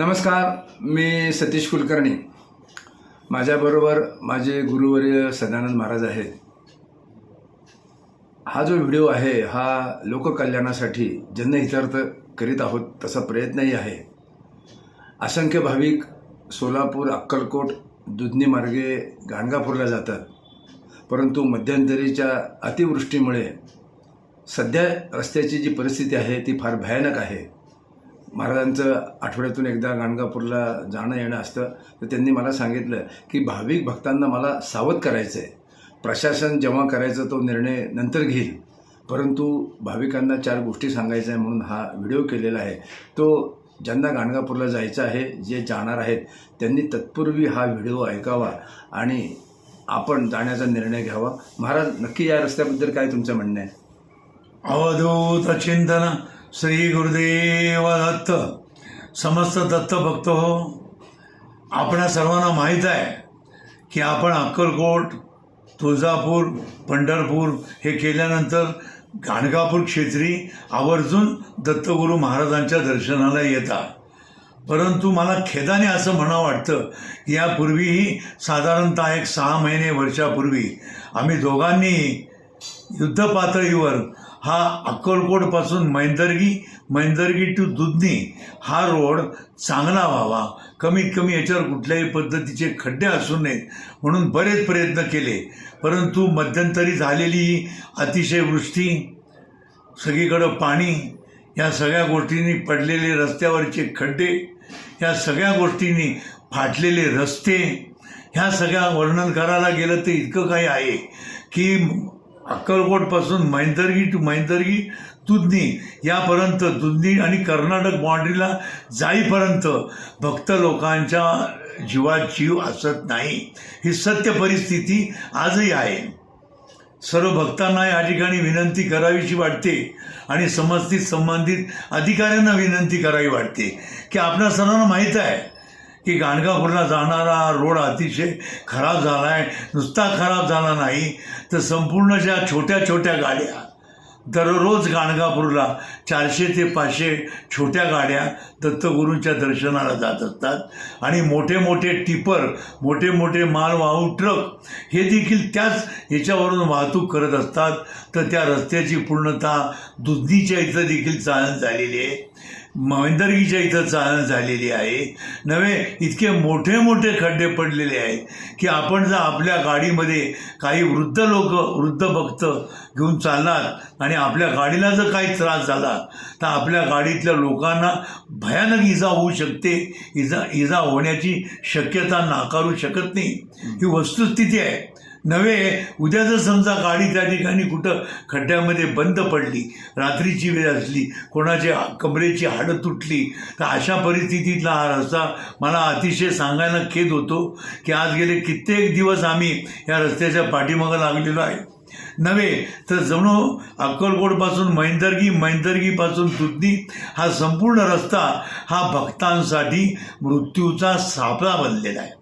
नमस्कार मी सतीश कुलकर्णी. माझ्याबरोबर माझे गुरुवर्य सदानंद महाराज आहेत. हा जो व्हिडिओ आहे हा लोककल्याणासाठी जनहितार्थ करीत आहोत तसा प्रयत्नही आहे. असंख्य भाविक सोलापूर अक्कलकोट दुधनी मार्गे गाणगापूरला जातात. परंतु मध्यंतरीच्या अतिवृष्टीमुळे सध्या रस्त्याची जी परिस्थिती आहे ती फार भयानक आहे. महाराजांचं आठवड्यातून एकदा गाणगापूरला जाणं येणं असतं. तर त्यांनी मला सांगितलं की भाविक भक्तांना मला सावध करायचं आहे प्रशासन जेव्हा करायचं तो निर्णय नंतर घेईल. परंतु भाविकांना चार गोष्टी सांगायच्या आहे म्हणून हा व्हिडिओ केलेला आहे. तो ज्यांना गाणगापूरला जायचं आहे जे जाणार आहेत त्यांनी तत्पूर्वी हा व्हिडिओ ऐकावा आणि आपण जाण्याचा निर्णय घ्यावा. महाराज नक्की या रस्त्याबद्दल काय तुमचं म्हणणं आहे? अवधूत चिंतन. श्री गुरुदेव दत्त. समस्त दत्त भक्त हो आपणा सर्वांना माहीत आहे की आपण अक्कलकोट तुळजापूर पंढरपूर हे केल्यानंतर गाणगापूर क्षेत्री आवर्जून दत्तगुरू महाराजांच्या दर्शनाला येतात. परंतु मला खेदाने असं म्हणावं वाटतं की यापूर्वीही साधारणतः एक सहा महिने वर्षापूर्वी आम्ही दोघांनी युद्धपातळीवर हा अक्कलकोटपासून मैंदर्गी मैंदर्गी टू दुधनी हा रोड चांगला व्हावा. कमीत कमी याच्यावर कुठल्याही पद्धतीचे खड्डे असू नयेत म्हणून बरेच प्रयत्न केले. परंतु मध्यंतरी झालेली ही अतिशय वृष्टी सगळीकडं पाणी या सगळ्या गोष्टींनी पडलेले रस्त्यावरचे खड्डे या सगळ्या गोष्टींनी फाटलेले रस्ते ह्या सगळ्या वर्णन करायला गेलं तर इतकं काही आहे की अक्कलकोटपासून मैंदर्गी टू मैंदर्गी दुधनी यापर्यंत दुधनी आणि कर्नाटक बाँड्रीला जाईपर्यंत भक्त लोकांच्या जीवात जीव असत नाही. ही सत्य परिस्थिती आजही आहे. सर्व भक्तांना या ठिकाणी विनंती करावीशी वाटते आणि समस्तीत संबंधित अधिकाऱ्यांना विनंती करावी वाटते. की आपल्या सर्वांना माहीत आहे की गाणगापूरला जाणारा रोड अतिशय खराब झाला आहे नुसता खराब झाला नाही तर संपूर्ण ज्या छोट्या छोट्या गाड्या दररोज गाणगापूरला चारशे ते पाचशे छोट्या गाड्या दत्तगुरूंच्या दर्शनाला जात असतात. आणि मोठे मोठे टिपर मोठे मोठे मालवाहू ट्रक हे देखील त्याच ह्याच्यावरून वाहतूक करत असतात. तर त्या रस्त्याची पूर्णता दुधनीच्या इथं देखील चालण झालेली आहे. मैंदर्गीच्या इथं चालण झालेली आहे. नव्हे इतके मोठे मोठे खड्डे पडलेले आहेत की आपण जर आपल्या गाडीमध्ये काही वृद्ध लोक वृद्ध भक्त घेऊन चालणार आणि आपल्या गाडीला जर काही त्रास झाला तर आपल्या गाडीतल्या लोकांना भयानक इजा होऊ शकते. इजा इजा होण्याची शक्यता नाकारू शकत नाही. ही वस्तुस्थिती आहे. नव्हे उद्या जर समजा गाडी त्या ठिकाणी कुठं खड्ड्यामध्ये बंद पडली रात्रीची वेळ असली कोणाची कमरेची हाडं तुटली तर अशा परिस्थितीतला हा रस्ता मला अतिशय सांगायला खेद होतो की आज गेले कित्येक दिवस आम्ही या रस्त्याच्या पाठीमागं लागलेलो आहे. नव्हे तर जणू अक्कलकोटपासून मैंदर्गी मैंदर्गीपासून तुतनी हा संपूर्ण रस्ता हा भक्तांसाठी मृत्यूचा सापळा बनलेला आहे.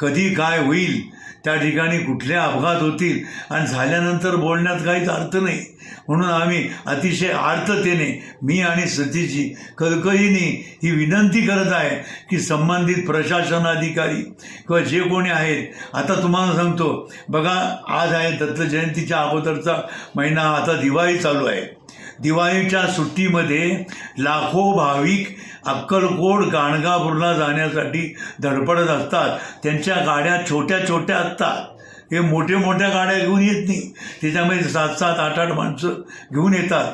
कधी काय होईल त्या ठिकाणी कुठले अपघात होतील आणि झाल्यानंतर बोलण्यात काहीच अर्थ नाही. म्हणून आम्ही अतिशय आर्ततेने मी आणि सतीची कलकलीने ही विनंती करत आहे की संबंधित प्रशासन अधिकारी किंवा जे कोणी आहेत आता तुम्हाला सांगतो बघा आज आहे दत्त जयंतीच्या अगोदरचा महिना आता दिवाळी चालू आहे. दिवाळीच्या सुट्टीमध्ये लाखो भाविक अक्कलकोट गाणगापूरला जाण्यासाठी धडपडत असतात. त्यांच्या गाड्या छोट्या छोट्या असतात. हे मोठे मोठ्या गाड्या घेऊन येत नाही. त्याच्यामध्ये सात सात आठ आठ माणसं घेऊन येतात.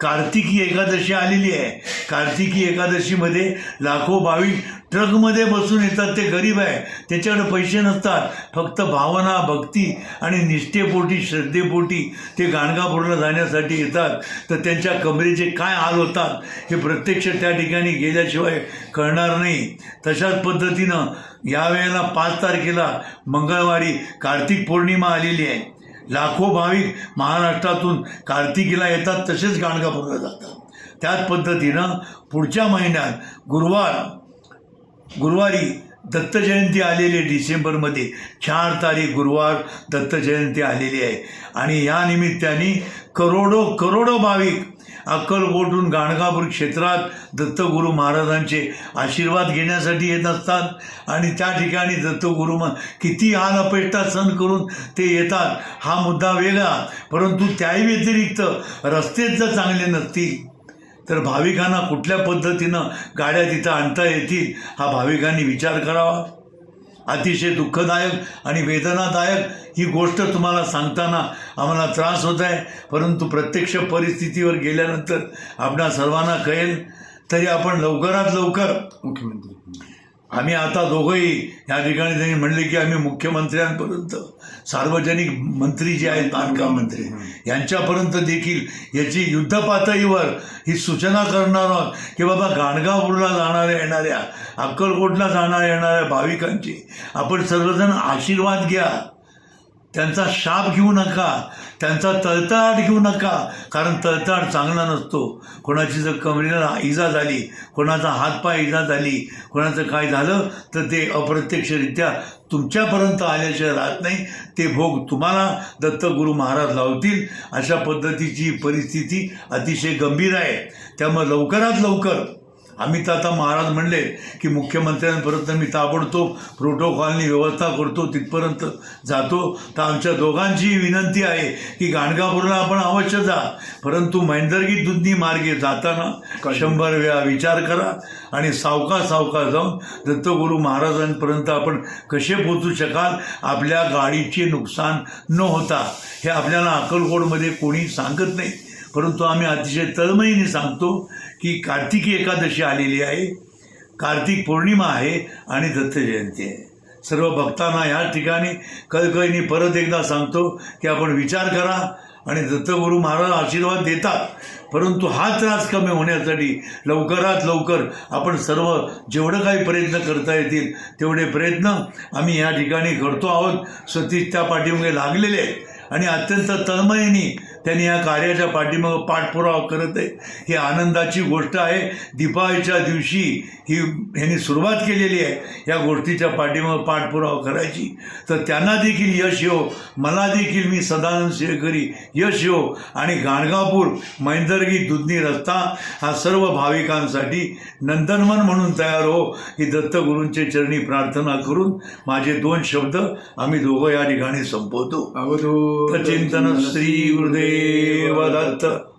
कार्तिकी एकादशी आलेली आहे. कार्तिकी एकादशीमध्ये लाखो भाविक ट्रकमध्ये बसून येतात ते गरीब आहे. त्याच्याकडे पैसे नसतात. फक्त भावना भक्ती आणि निष्ठेपोटी श्रद्धेपोटी ते गाणगापूरला जाण्यासाठी येतात. तर त्यांच्या कमरेचे काय हाल होतात हे प्रत्यक्ष त्या ठिकाणी गेल्याशिवाय कळणार नाही. तशाच पद्धतीनं यावेळेला पाच तारखेला मंगळवारी कार्तिक पौर्णिमा आलेली आहे. लाखो भाविक महाराष्ट्रातून कार्तिकीला येतात तसेच गाणगापूरला जातात. त्याच पद्धतीनं पुढच्या महिन्यात गुरुवार गुरुवारी दत्तजयंती आलेली आहे डिसेंबरमध्ये. चार तारीख गुरुवार दत्तजयंती आलेली आहे. आणि या निमित्ताने करोडो करोडो भाविक अक्कलकोटून गाणगापूर क्षेत्रात दत्तगुरू महाराजांचे आशीर्वाद घेण्यासाठी येत असतात. आणि त्या ठिकाणी दत्तगुरू म किती हाल अपेष्टा सण करून ते येतात हा मुद्दा वेगळा. परंतु त्याही व्यतिरिक्त रस्तेच जर चांगले नसतील. तर भाविकांना कुठल्या पद्धतीनं गाड्या तिथं आणता येतील हा भाविकांनी विचार करावा. अतिशय दुःखदायक आणि वेदनादायक ही गोष्ट तुम्हाला सांगताना आम्हाला त्रास होत आहे. परंतु प्रत्यक्ष परिस्थितीवर गेल्यानंतर आपणा सर्वांना कळेल. तरी आपण लवकरात लवकर मुख्यमंत्री. आम्ही आता दोघंही या ठिकाणी त्यांनी म्हणले की आम्ही मुख्यमंत्र्यांपर्यंत सार्वजनिक मंत्री जे आहेत बांधकाम मंत्री यांच्यापर्यंत देखील याची युद्धपातळीवर ही सूचना करणार आहोत की बाबा गाणगापूरला जाणाऱ्या येणाऱ्या अक्कलकोटला जाणाऱ्या येणाऱ्या भाविकांची आपण सर्वजण आशीर्वाद घ्या. त्यांचा शाप घेऊ नका त्यांचा तळतळाट घेऊ नका कारण तळतळाट चांगला नसतो. कोणाची जर कमरेला इजा झाली कोणाचा हातपाय इजा झाली कोणाचं काय झालं तर ते अप्रत्यक्षरित्या तुमच्यापर्यंत आल्याशिवाय राहत नाही. ते भोग तुम्हाला दत्तगुरू महाराज लावतील. अशा पद्धतीची परिस्थिती अतिशय गंभीर आहे. त्यामुळे लवकरात लवकर आम्ही तर आता महाराज म्हणले की मुख्यमंत्र्यांपर्यंत मी ताबडतोब प्रोटोकॉलनी व्यवस्था करतो तिथपर्यंत जातो. तर आमच्या दोघांची विनंती आहे की गाणगापूरला आपण अवश्य जा. परंतु मैंदर्गी दुधनी मार्गे जाताना शंभर वेळा विचार करा आणि सावका सावका जाऊन दत्तगुरू महाराजांपर्यंत आपण कसे पोचू शकाल आपल्या गाडीचे नुकसान न होता हे आपल्याला अक्कलकोटमध्ये कोणी सांगत नाही. परंतु आम्ही अतिशय तळमळीने सांगतो की कार्तिकी एकादशी आलेली आहे. कार्तिक पौर्णिमा आहे आणि दत्त जयंती आहे. सर्व भक्तांना या ठिकाणी कळकळीने परत एकदा सांगतो की आपण विचार करा आणि दत्तगुरू महाराज आशीर्वाद देतात. परंतु हा त्रास कमी होण्यासाठी लवकरात लवकर आपण सर्व जेवढं काही प्रयत्न करता येतील तेवढे प्रयत्न आम्ही या ठिकाणी करतो आहोत. सतीश त्या पाठीमागे लागलेले आहेत आणि अत्यंत तळमळीने त्यांनी या कार्याच्या पाठीमागं पाठपुरावा करत आहे. ही आनंदाची गोष्ट आहे. दीपावलीच्या दिवशी ही ह्यांनी सुरुवात केलेली आहे. या गोष्टीच्या पाठीमागं पाठपुरावा करायची. तर त्यांना देखील यश येऊ मला देखील मी सदानंद शेळकरी यश येऊ आणि गाणगापूर मैंदर्गी दुधनी रस्ता हा सर्व भाविकांसाठी नंदनवन म्हणून तयार हो. ही दत्तगुरूंचे चरणी प्रार्थना करून माझे दोन शब्द आम्ही दोघं या ठिकाणी संपवतो. चिंतन श्री गुरुदेव. दत्त